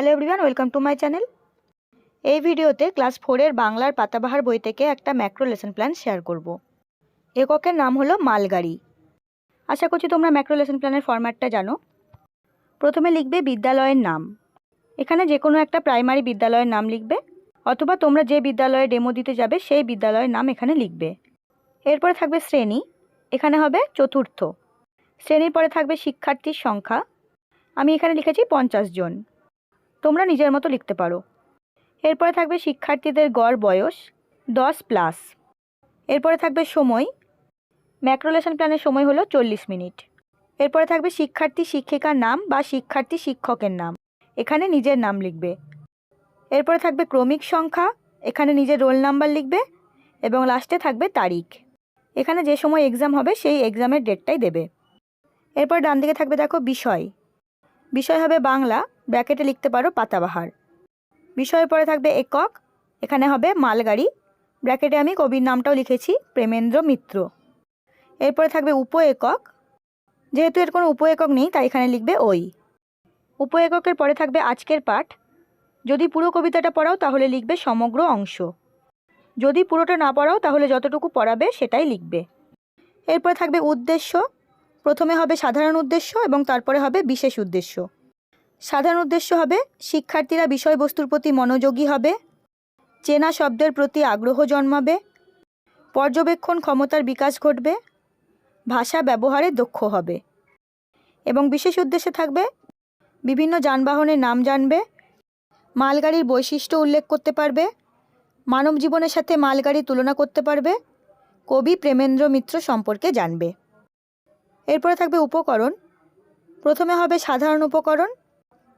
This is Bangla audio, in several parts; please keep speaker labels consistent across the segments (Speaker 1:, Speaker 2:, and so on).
Speaker 1: Hello everyone welcome to my channel এই ভিডিওতে ক্লাস ফোরের বাংলার পাতাবাহার বই থেকে একটা ম্যাক্রো লেসন প্ল্যান শেয়ার করব। এককের নাম হলো মালগাড়ি। আশা করছি তোমরা ম্যাক্রো লেসন প্ল্যানের ফরম্যাটটা জানো। প্রথমে লিখবে বিদ্যালয়ের নাম। এখানে যে কোনো একটা প্রাইমারি বিদ্যালয়ের নাম লিখবে, অথবা তোমরা যে বিদ্যালয়ে ডেমো দিতে যাবে সেই বিদ্যালয়ের নাম এখানে লিখবে। এরপরে থাকবে শ্রেণি, এখানে হবে চতুর্থ। শ্রেণির পরে থাকবে শিক্ষার্থীর সংখ্যা। আমি এখানে লিখেছি পঞ্চাশ জন। তোমরা নিজের মতো লিখতে পারো। এরপরে থাকবে শিক্ষার্থীদের গড় বয়স, দশ প্লাস এরপরে থাকবে সময় ম্যাক্রোলেশন প্ল্যানের সময় হলো চল্লিশ মিনিট এরপরে থাকবে শিক্ষার্থী শিক্ষিকার নাম বা শিক্ষার্থী শিক্ষকের নাম। এখানে নিজের নাম লিখবে। এরপরে থাকবে ক্রমিক সংখ্যা, এখানে নিজের রোল নাম্বার লিখবে এবং লাস্টে থাকবে তারিখ। এখানে যে সময় এক্সাম হবে সেই এক্সামের ডেটটাই দেবে। এরপর ডান দিকে থাকবে দেখো বিষয়। বিষয় হবে বাংলা। ব্র্যাকেটে লিখতে পারো পাতাবাহার। বিষয়ের পরে থাকবে একক, এখানে হবে মালগাড়ি। ব্র্যাকেটে আমি কবির নামটাও লিখেছি, প্রেমেন্দ্র মিত্র। এরপরে থাকবে উপ একক যেহেতু এর কোনো উপ একক নেই, তাই এখানে লিখবে ওই। উপ এককের পরে থাকবে আজকের পাঠ। যদি পুরো কবিতাটা পড়াও, তাহলে লিখবে সমগ্র অংশ। যদি পুরোটা না পড়াও, তাহলে যতটুকু পড়াবে, সেটাই লিখবে। এরপরে থাকবে উদ্দেশ্য। প্রথমে হবে সাধারণ উদ্দেশ্য এবং তারপরে হবে বিশেষ উদ্দেশ্য। সাধারণ উদ্দেশ্য হবে, শিক্ষার্থীরা বিষয়বস্তুর প্রতি মনোযোগী হবে, চেনা শব্দের প্রতি আগ্রহ জন্মাবে, পর্যবেক্ষণ ক্ষমতার বিকাশ ঘটবে, ভাষা ব্যবহারে দক্ষ হবে এবং বিশেষ উদ্দেশ্যে থাকবে, বিভিন্ন যানবাহনের নাম জানবে, মালগাড়ির বৈশিষ্ট্য উল্লেখ করতে পারবে, মানব জীবনের সাথে মালগাড়ি তুলনা করতে পারবে, কবি প্রেমেন্দ্র মিত্র সম্পর্কে জানবে। এরপরে থাকবে উপকরণ, প্রথমে হবে সাধারণ উপকরণ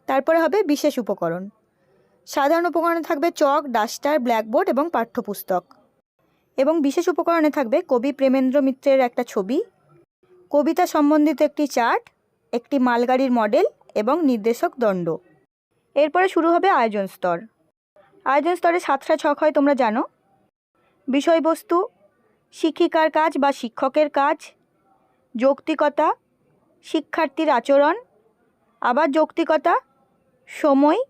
Speaker 1: তারপরে হবে বিশেষ উপকরণ। সাধারণ উপকরণে থাকবে চক, ডাস্টার, ব্ল্যাকবোর্ড এবং পাঠ্যপুস্তক। এবং বিশেষ উপকরণে থাকবে কবি প্রেমেন্দ্র মিত্রের একটা ছবি, কবিতা সম্বন্ধিত একটি চার্ট, একটি মালগাড়ির মডেল এবং নির্দেশক দণ্ড। এরপরে শুরু হবে আয়োজন স্তর। আয়োজন স্তরে সাতটা ছক হয়, তোমরা জানো। বিষয়বস্তু, শিক্ষিকার কাজ বা শিক্ষকের কাজ, যৌক্তিকতা, শিক্ষার্থীর আচরণ, আবার যৌক্তিকতা সময়,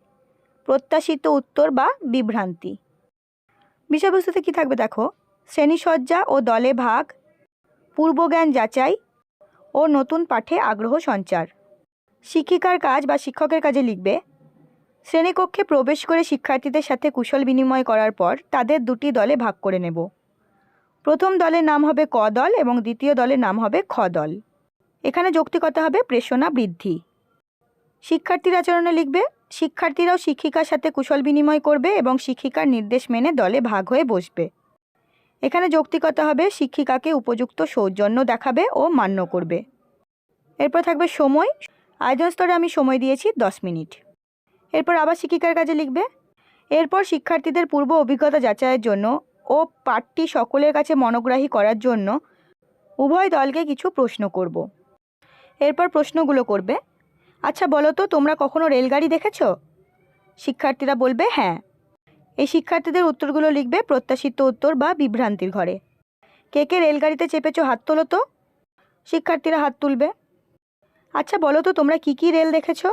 Speaker 1: প্রত্যাশিত উত্তর বা বিভ্রান্তি। বিষয়বস্তুতে কী থাকবে দেখো? শ্রেণীসজ্জা ও দলে ভাগ, পূর্বজ্ঞান যাচাই ও নতুন পাঠে আগ্রহ সঞ্চার। শিক্ষিকার কাজ বা শিক্ষকের কাজে লিখবে, শ্রেণীকক্ষে প্রবেশ করে শিক্ষার্থীদের সাথে কুশল বিনিময় করার পর তাদের দুটি দলে ভাগ করে নেব। প্রথম দলের নাম হবে ক দল এবং দ্বিতীয় দলের নাম হবে খ দল। এখানে যৌক্তিকতা হবে প্রেষণা বৃদ্ধি। শিক্ষার্থীর আচরণে লিখবে, শিক্ষার্থীরাও শিক্ষিকার সাথে কুশল বিনিময় করবে এবং শিক্ষিকার নির্দেশ মেনে দলে ভাগ হয়ে বসবে। এখানে যৌক্তিকতা হবে, শিক্ষিকাকে উপযুক্ত সৌজন্য দেখাবে ও মান্য করবে। এরপর থাকবে সময়। আয়োজন স্তরে আমি সময় দিয়েছি দশ মিনিট। এরপর আবার শিক্ষিকার কাজে লিখবে, এরপর শিক্ষার্থীদের পূর্ব অভিজ্ঞতা যাচাইয়ের জন্য ও পাঠটি সকলের কাছে মনোগ্রাহী করার জন্য উভয় দলকে কিছু প্রশ্ন করব। এরপর প্রশ্নগুলো করবে আচ্ছা বলো তো, তোমরা কখনো রেলগাড়ি দেখেছ? শিক্ষার্থীরা বলবে হ্যাঁ। এই শিক্ষার্থীদের উত্তরগুলো লিখবে প্রত্যাশিত উত্তর বা বিভ্রান্তির ঘরে। কে কে রেলগাড়িতে চেপেছো হাত তোলো তো। শিক্ষার্থীরা হাত তুলবে। আচ্ছা বলো তো, তোমরা কি কি রেল দেখেছ?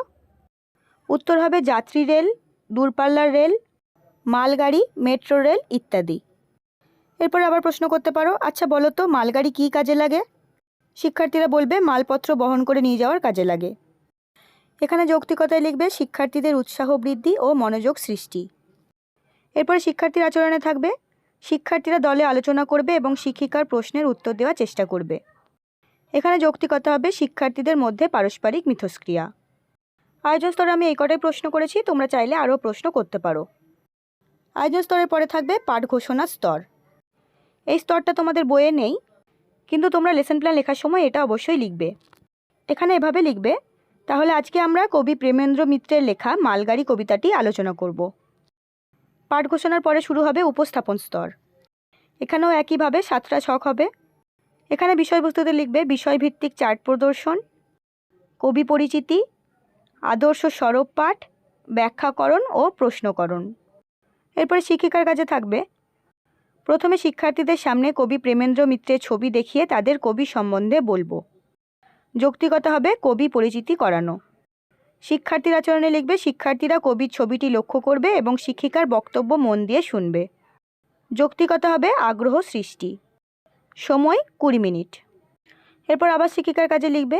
Speaker 1: উত্তর হবে যাত্রী রেল, দূরপাল্লার রেল, মালগাড়ি, মেট্রো রেল ইত্যাদি। এরপর আবার প্রশ্ন করতে পারো আচ্ছা বলো তো, মালগাড়ি কী কাজে লাগে? শিক্ষার্থীরা বলবে, মালপত্র বহন করে নিয়ে যাওয়ার কাজে লাগে। এখানে যৌক্তিকতায় লিখবে শিক্ষার্থীদের উৎসাহ বৃদ্ধি ও মনোযোগ সৃষ্টি। এরপরে শিক্ষার্থীর আচরণে থাকবে, শিক্ষার্থীরা দলে আলোচনা করবে এবং শিক্ষিকার প্রশ্নের উত্তর দেওয়ার চেষ্টা করবে। এখানে যৌক্তিকতা হবে শিক্ষার্থীদের মধ্যে পারস্পরিক মিথস্ক্রিয়া। আয়োজন স্তরে আমি এই কটাই প্রশ্ন করেছি, তোমরা চাইলে আরও প্রশ্ন করতে পারো। আয়োজন স্তরের পরে থাকবে পাঠ ঘোষণা স্তর। এই স্তরটা তোমাদের বইয়ে নেই, কিন্তু তোমরা লেসন প্ল্যান লেখার সময় এটা অবশ্যই লিখবে। এখানে এভাবে লিখবে তাহলে আজকে আমরা কবি প্রেমেন্দ্র মিত্রের লেখা মালগাড়ি কবিতাটি আলোচনা করব। পাঠ ঘোষণার পরে শুরু হবে উপস্থাপন স্তর। এখানেও একইভাবে সাতটা ছক হবে। এখানে বিষয়বস্তুতে লিখবে বিষয়ভিত্তিক চার্ট প্রদর্শন, কবি পরিচিতি, আদর্শ সরব পাঠ, ব্যাখ্যাকরণ ও প্রশ্নকরণ। এরপরে শিক্ষিকার কাছে থাকবে। প্রথমে শিক্ষার্থীদের সামনে কবি প্রেমেন্দ্র মিত্রের ছবি দেখিয়ে তাদের কবি সম্বন্ধে বলব। যৌক্তিকতা হবে কবি পরিচিতি করানো। শিক্ষার্থীর আচরণে লিখবে, শিক্ষার্থীরা কবির ছবিটি লক্ষ্য করবে এবং শিক্ষিকার বক্তব্য মন দিয়ে শুনবে। যৌক্তিকতা হবে আগ্রহ সৃষ্টি। সময় কুড়ি মিনিট। এরপর আবার শিক্ষিকার কাজে লিখবে,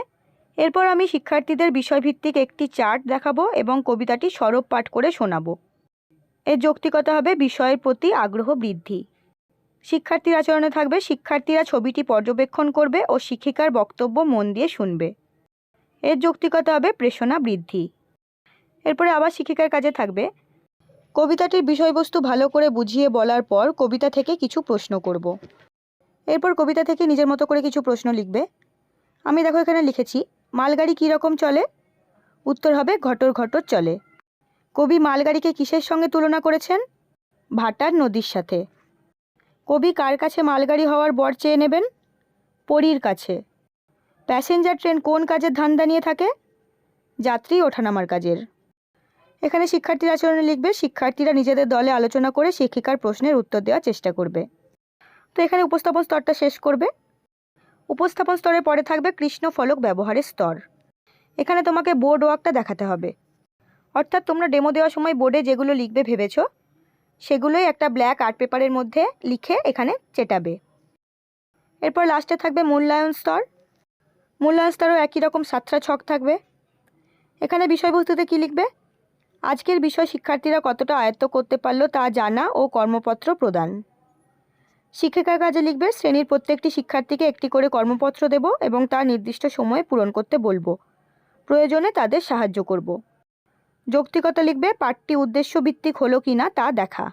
Speaker 1: এরপর আমি শিক্ষার্থীদের বিষয়ভিত্তিক একটি চার্ট দেখাবো এবং কবিতাটি সরব পাঠ করে শোনাবো। এর যৌক্তিকতা হবে, বিষয়ের প্রতি আগ্রহ বৃদ্ধি। শিক্ষার্থীর আচরণে থাকবে, শিক্ষার্থীরা ছবিটি পর্যবেক্ষণ করবে ও শিক্ষিকার বক্তব্য মন দিয়ে শুনবে। এর যৌক্তিকতা হবে প্রেষণা বৃদ্ধি। এরপরে আবার শিক্ষিকার কাজে থাকবে। কবিতাটির বিষয়বস্তু ভালো করে বুঝিয়ে বলার পর কবিতা থেকে কিছু প্রশ্ন করব। এরপর কবিতা থেকে নিজের মতো করে কিছু প্রশ্ন লিখবে। আমি দেখো এখানে লিখেছি, মালগাড়ি কী রকম চলে? উত্তর হবে, ঘটর ঘটর চলে। কবি মালগাড়িকে কিসের সঙ্গে তুলনা করেছেন? ভাটার নদীর সাথে। কবি কার কাছে মালগাড়ি হওয়ার বর চেয়ে নেবেন? পরীর কাছে। প্যাসেঞ্জার ট্রেন কোন কাজের ধান্দা নিয়ে থাকে? যাত্রী ওঠানামার কাজের। এখানে শিক্ষার্থীর আচরণে লিখবে, শিক্ষার্থীরা নিজেদের দলে আলোচনা করে শিক্ষিকার প্রশ্নের উত্তর দেওয়ার চেষ্টা করবে। তো এখানে উপস্থাপন স্তরটা শেষ করবে। উপস্থাপন স্তরের পরে থাকবে কৃষ্ণ ফলক ব্যবহারের স্তর। এখানে তোমাকে বোর্ড ওয়ার্কটা দেখাতে হবে। অর্থাৎ তোমরা ডেমো দেওয়ার সময় বোর্ডে যেগুলো লিখবে ভেবেছো সেগুলোই একটা ব্ল্যাক আর্ট পেপারের মধ্যে লিখে এখানে চেটাবে। এরপর লাস্টে থাকবে মূল্যায়ন স্তর। মূল্যায়ন স্তরও একই রকম সাতটা ছক থাকবে। এখানে বিষয়বস্তুতে কী লিখবে? আজকের বিষয় শিক্ষার্থীরা কতটা আয়ত্ত করতে পারল তা জানা ও কর্মপত্র প্রদান। শিক্ষিকার কাজে লিখবে, শ্রেণির প্রত্যেকটি শিক্ষার্থীকে একটি করে কর্মপত্র দেব এবং তা নির্দিষ্ট সময়ে পূরণ করতে বলব। প্রয়োজনে তাদের সাহায্য করব। যৌক্তিকতা লিখবে, পাঠটি উদ্দেশ্যভিত্তিক হলো কি না তা দেখা।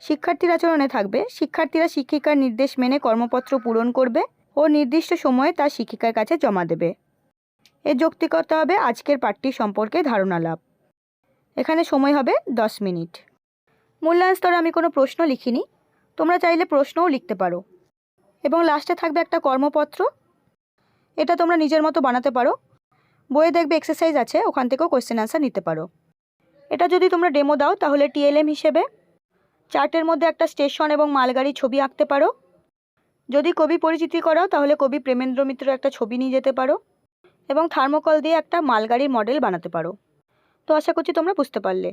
Speaker 1: শিক্ষার্থীর আচরণে থাকবে, শিক্ষার্থীরা শিক্ষিকার নির্দেশ মেনে কর্মপত্র পূরণ করবে ও নির্দিষ্ট সময়ে তা শিক্ষিকার কাছে জমা দেবে। এর যৌক্তিকতা হবে আজকের পাঠটি সম্পর্কে ধারণা লাভ। এখানে সময় হবে দশ মিনিট। মূল্যায়ন স্তরে আমি কোনো প্রশ্ন লিখিনি, তোমরা চাইলে প্রশ্নও লিখতে পারো। এবং লাস্টে থাকবে একটা কর্মপত্র। এটা তোমরা নিজের মতো বানাতে পারো। বইয়ে দেখবে এক্সারসাইজ আছে, ওখান থেকেও কোয়েশ্চেন অ্যান্সার নিতে পারো। এটা যদি তোমরা ডেমো দাও, তাহলে টিএলএম হিসেবে চার্টের মধ্যে একটা স্টেশন এবং মালগাড়ি ছবি আঁকতে পারো। যদি কবি পরিচিতি করাও, তাহলে কবি প্রেমেন্দ্র মিত্র একটা ছবি নিয়ে যেতে পারো এবং থার্মোকল দিয়ে একটা মালগাড়ির মডেল বানাতে পারো। তো আশা করছি তোমরা বুঝতে পারলে।